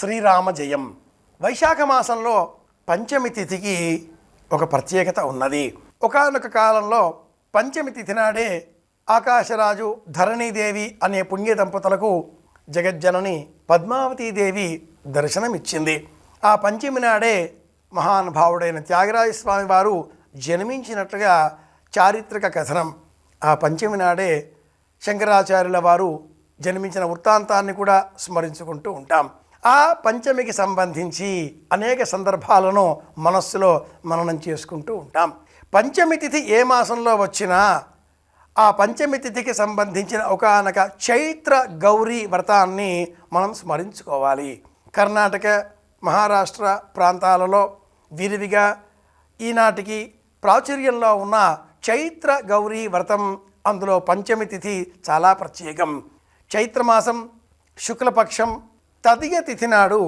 శ్రీరామ జయం. వైశాఖ మాసంలో పంచమి తిథికి ఒక ప్రత్యేకత ఉన్నది. ఒకానొక కాలంలో పంచమి తిథి నాడే ఆకాశరాజు ధరణీదేవి అనే పుణ్య దంపతులకు జగజ్జనని పద్మావతీదేవి దర్శనమిచ్చింది. ఆ పంచమి నాడే మహానుభావుడైన త్యాగరాజ స్వామి వారు జన్మించినట్లుగా చారిత్రక కథనం. ఆ పంచమి నాడే శంకరాచార్యుల వారు జన్మించిన వృత్తాంతాన్ని కూడా స్మరించుకుంటూ ఉంటాం. ఆ పంచమికి సంబంధించి అనేక సందర్భాలను మనస్సులో మననం చేసుకుంటూ ఉంటాం. పంచమి తిథి ఏ మాసంలో వచ్చినా ఆ పంచమి తిథికి సంబంధించిన ఒకనొక చైత్ర గౌరీ వ్రతాన్ని మనం స్మరించుకోవాలి. కర్ణాటక మహారాష్ట్ర ప్రాంతాలలో విరివిగా ఈనాటికి ప్రాచుర్యంలో ఉన్న చైత్ర గౌరీ వ్రతం అందులో పంచమి తిథి చాలా ప్రత్యేకం. చైత్రమాసం శుక్లపక్షం తదియ తిథి నాడు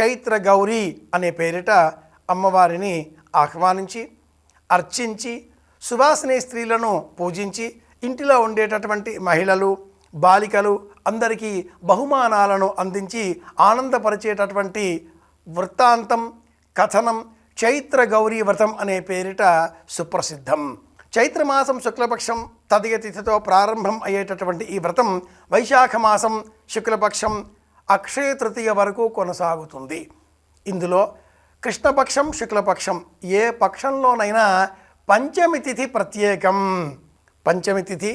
చైత్ర గౌరీ అనే పేరిట అమ్మవారిని ఆహ్వానించి అర్చించి సువాసిని స్త్రీలను పూజించి ఇంటిలో ఉండేటటువంటి మహిళలు బాలికలు అందరికీ బహుమానాలను అందించి ఆనందపరిచేటటువంటి వృత్తాంతం కథనం చైత్ర గౌరీ వ్రతం అనే పేరిట సుప్రసిద్ధం. చైత్రమాసం శుక్లపక్షం తదియ తిథితో ప్రారంభం అయ్యేటటువంటి ఈ వ్రతం వైశాఖ మాసం శుక్లపక్షం అక్షయ తృతీయ వరకు కొనసాగుతుంది. ఇందులో కృష్ణపక్షం శుక్లపక్షం ఏ పక్షంలోనైనా పంచమి తిథి ప్రత్యేకం. పంచమి తిథి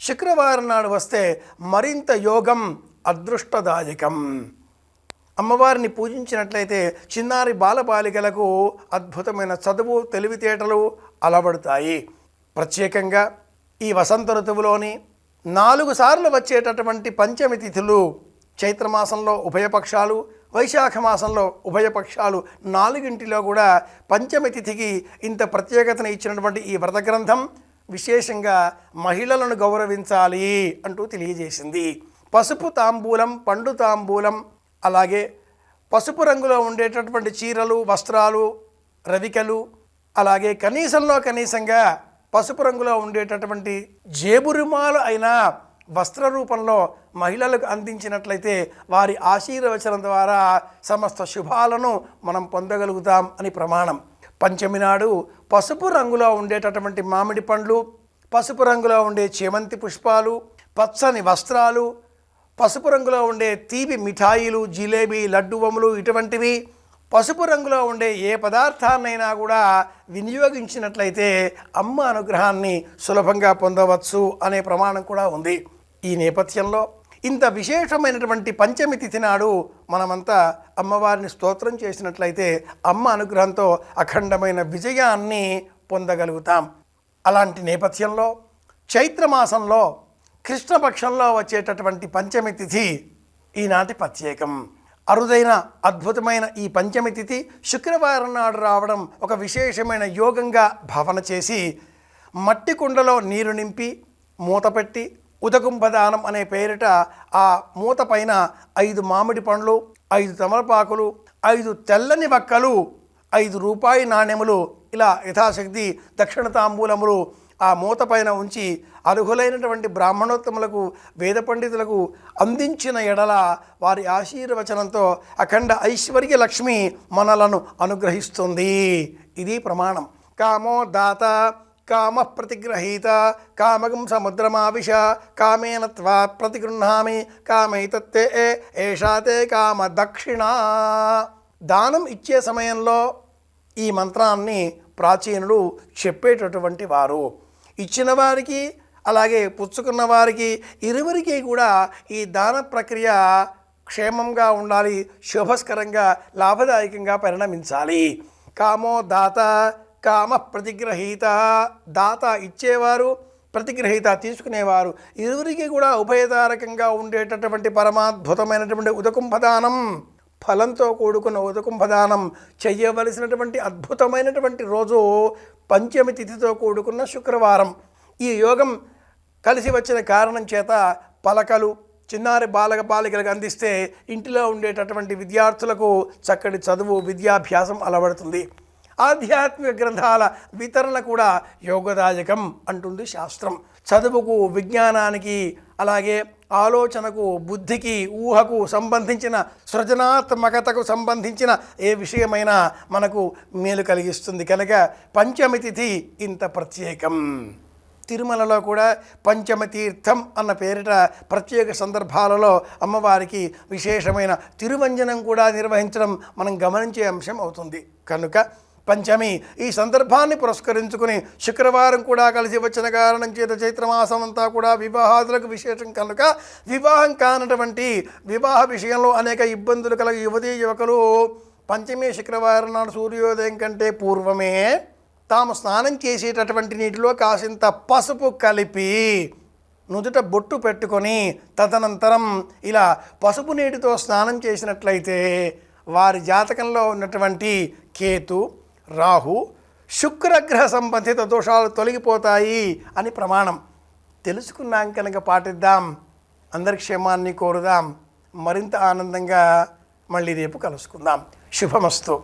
శుక్రవారం నాడు వస్తే మరింత యోగం అదృష్టదాయకం. అమ్మవారిని పూజించినట్లయితే చిన్నారి బాలబాలికలకు అద్భుతమైన చదువు తెలివితేటలు అలవడతాయి. ప్రత్యేకంగా ఈ వసంత ఋతువులోని నాలుగు సార్లు వచ్చేటటువంటి పంచమి తిథులు చైత్రమాసంలో ఉభయపక్షాలు వైశాఖ మాసంలో ఉభయపక్షాలు నాలుగింటిలో కూడా పంచమి తిథికి ఇంత ప్రత్యేకతను ఇచ్చినటువంటి ఈ వ్రత గ్రంథం విశేషంగా మహిళలను గౌరవించాలి అంటూ తెలియజేసింది. పసుపు తాంబూలం పండు తాంబూలం అలాగే పసుపు రంగులో ఉండేటటువంటి చీరలు వస్త్రాలు రవికలు అలాగే కనీసంలో కనీసంగా పసుపు రంగులో ఉండేటటువంటి జేబురుమాలు అయిన వస్త్ర రూపంలో మహిళలకు అందించినట్లయితే వారి ఆశీర్వచనం ద్వారా సమస్త శుభాలను మనం పొందగలుగుతాం అని ప్రమాణం. పంచమి నాడు పసుపు రంగులో ఉండేటటువంటి మామిడి పండ్లు పసుపు రంగులో ఉండే చేమంతి పుష్పాలు పచ్చని వస్త్రాలు పసుపు రంగులో ఉండే తీపి మిఠాయిలు జిలేబీ లడ్డువములు ఇటువంటివి పసుపు రంగులో ఉండే ఏ పదార్థాన్నైనా కూడా వినియోగించినట్లయితే అమ్మ అనుగ్రహాన్ని సులభంగా పొందవచ్చు అనే ప్రమాణం కూడా ఉంది. ఈ నేపథ్యంలో ఇంత విశేషమైనటువంటి పంచమి తిథి నాడు మనమంతా అమ్మవారిని స్తోత్రం చేసినట్లయితే అమ్మ అనుగ్రహంతో అఖండమైన విజయాన్ని పొందగలుగుతాం. అలాంటి నేపథ్యంలో చైత్రమాసంలో కృష్ణపక్షంలో వచ్చేటటువంటి పంచమి తిథి ఈనాటి ప్రత్యేకం. అరుదైన అద్భుతమైన ఈ పంచమి తిథి శుక్రవారం నాడు రావడం ఒక విశేషమైన యోగంగా భావన చేసి మట్టి కుండలో నీరు నింపి మూత ఉదకుంభదానం అనే పేరిట ఆ మూత పైన ఐదు మామిడి పండ్లు ఐదు తమలపాకులు ఐదు తెల్లని వక్కలు ఐదు రూపాయి నాణ్యములు ఇలా యథాశక్తి దక్షిణ తాంబూలములు ఆ మూత పైన ఉంచి అర్హులైనటువంటి బ్రాహ్మణోత్తములకు వేద పండితులకు అందించిన ఎడల వారి ఆశీర్వచనంతో అఖండ ఐశ్వర్య లక్ష్మి మనలను అనుగ్రహిస్తుంది. ఇది ప్రమాణం. కామో దాత కామ ప్రతిగ్రహీత కామగం సముద్రమావిష కామేన త్వా ప్రతిగృహామి కామైతత్తే ఏషాతే కామ దక్షిణ దానం ఇచ్చే సమయంలో ఈ మంత్రాన్ని ప్రాచీనులు చెప్పేటటువంటి వారు. ఇచ్చిన వారికి అలాగే పుచ్చుకున్న వారికి ఇరువురికి కూడా ఈ దాన ప్రక్రియ క్షేమంగా ఉండాలి శుభస్కరంగా లాభదాయకంగా పరిణమించాలి. కామో దాత కామ ప్రతిగ్రహీత దాత ఇచ్చేవారు ప్రతిగ్రహీత తీసుకునేవారు. ఇరువురికి కూడా ఉభయతారకంగా ఉండేటటువంటి పరమాద్భుతమైనటువంటి ఉదకుంభదానం ఫలంతో కూడుకున్న ఉదకుంభదానం చేయవలసినటువంటి అద్భుతమైనటువంటి రోజు పంచమి తిథితో కూడుకున్న శుక్రవారం. ఈ యోగం కలిసి వచ్చిన కారణం చేత పలకలు చిన్నారి బాలక బాలికలకు అందిస్తే ఇంటిలో ఉండేటటువంటి విద్యార్థులకు చక్కటి చదువు విద్యాభ్యాసం అలవడుతుంది. ఆధ్యాత్మిక గ్రంథాల వితరణ కూడా యోగదాయకం అంటుంది శాస్త్రం. చదువుకు విజ్ఞానానికి అలాగే ఆలోచనకు బుద్ధికి ఊహకు సంబంధించిన సృజనాత్మకతకు సంబంధించిన ఏ విషయమైనా మనకు మేలు కలిగిస్తుంది. కనుక పంచమి తిథి ఇంత ప్రత్యేకం. తిరుమలలో కూడా పంచమ తీర్థం అన్న పేరిట ప్రత్యేక సందర్భాలలో అమ్మవారికి విశేషమైన తిరువంజనం కూడా నిర్వహించడం మనం గమనించే అంశం అవుతుంది. కనుక పంచమి ఈ సందర్భాన్ని పురస్కరించుకుని శుక్రవారం కూడా కలిసి వచ్చిన కారణం చేత చైత్రమాసం అంతా కూడా వివాహాదులకు విశేషం కనుక వివాహం కానటువంటి వివాహ విషయంలో అనేక ఇబ్బందులు కల యువతీ యువకులు. పంచమి శుక్రవారం నాడు సూర్యోదయం కంటే పూర్వమే తాము స్నానం చేసేటటువంటి నీటిలో కాసింత పసుపు కలిపి నుదుట బొట్టు పెట్టుకొని తదనంతరం ఇలా పసుపు నీటితో స్నానం చేసినట్లయితే వారి జాతకంలో ఉన్నటువంటి కేతు రాహు శుక్రగ్రహ సంబంధిత దోషాలు తొలగిపోతాయి అని ప్రమాణం. తెలుసుకున్నాం కనుక పాటిద్దాం. అందరి క్షేమాన్ని కోరుదాం. మరింత ఆనందంగా మళ్ళీ రేపు కలుసుకుందాం. శుభమస్తు.